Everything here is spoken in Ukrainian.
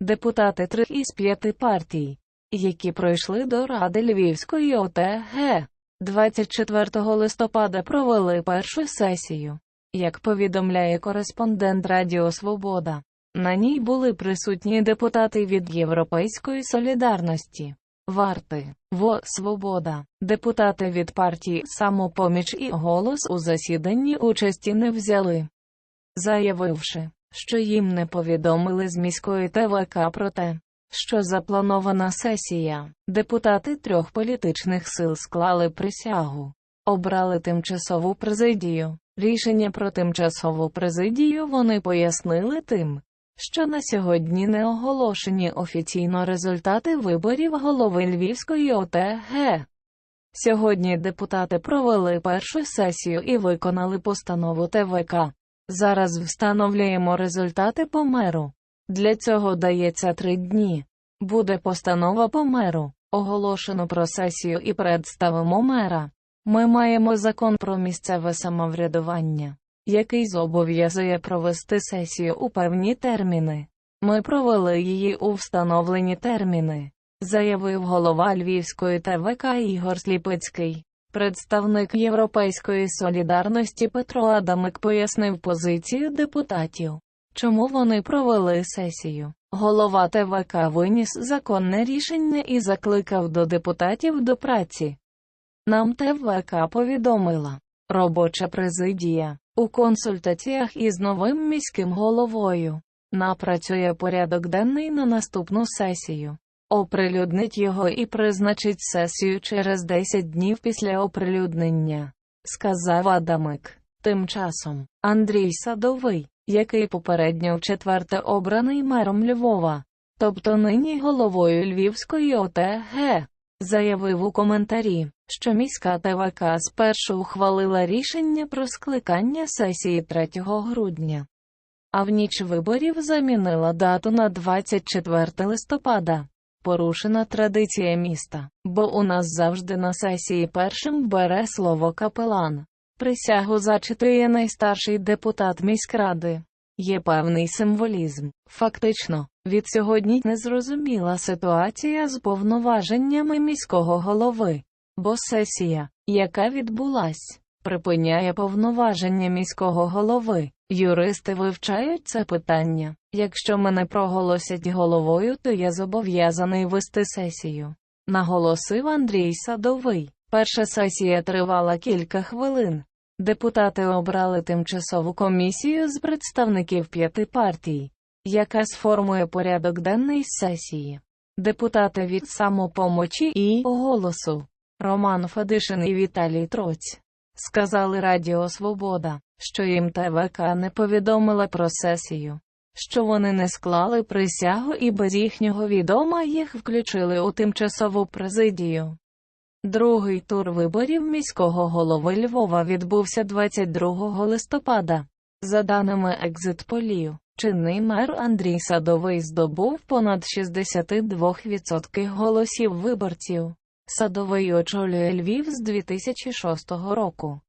депутати трьох із п'яти партій, які пройшли до Ради Львівської ОТГ. 24 листопада провели першу сесію. Як повідомляє кореспондент Радіо Свобода, на ній були присутні депутати від Європейської солідарності, Варти, ВО Свобода, депутати від партії Самопоміч і Голос у засіданні участі не взяли, заявивши, що їм не повідомили з міської ТВК про те, що запланована сесія, депутати трьох політичних сил склали присягу, обрали тимчасову президію. Рішення про тимчасову президію вони пояснили тим, що на сьогодні не оголошені офіційно результати виборів голови Львівської ОТГ. Сьогодні депутати провели першу сесію і виконали постанову ТВК. Зараз встановлюємо результати по меру. Для цього дається три дні. Буде постанова по меру, оголошено про сесію і представимо мера. Ми маємо закон про місцеве самоврядування, який зобов'язує провести сесію у певні терміни. Ми провели її у встановлені терміни, заявив голова Львівської ТВК Ігор Сліпицький. Представник Європейської солідарності Петро Адамик пояснив позицію депутатів, чому вони провели сесію. Голова ТВК виніс законне рішення і закликав до депутатів до праці. Нам ТВК повідомила. Робоча президія. У консультаціях із новим міським головою. Напрацює порядок денний на наступну сесію, оприлюднить його і призначить сесію через 10 днів після оприлюднення, сказав Адамик. Тим часом Андрій Садовий, який попередньо вчетверте обраний мером Львова, тобто нині головою Львівської ОТГ, заявив у коментарі, що міська ТВК спершу ухвалила рішення про скликання сесії 3 грудня, а в ніч виборів замінила дату на 24 листопада. Порушена традиція міста, бо у нас завжди на сесії першим бере слово капелан. Присягу зачитує найстарший депутат міськради. Є певний символізм. Фактично, від сьогодні незрозуміла ситуація з повноваженнями міського голови, бо сесія, яка відбулась, припиняє повноваження міського голови. Юристи вивчають це питання. Якщо мене проголосять головою, то я зобов'язаний вести сесію. Наголосив Андрій Садовий. Перша сесія тривала кілька хвилин. Депутати обрали тимчасову комісію з представників п'яти партій, яка сформує порядок денний сесії. Депутати від самопомочі і голосу Роман Федишин і Віталій Троць сказали Радіо Свобода, що їм ТВК не повідомила про сесію, що вони не склали присягу і без їхнього відома їх включили у тимчасову президію. Другий тур виборів міського голови Львова відбувся 22 листопада. За даними екзитполів, чинний мер Андрій Садовий здобув понад 62% голосів виборців. Садовий очолює Львів з 2006 року.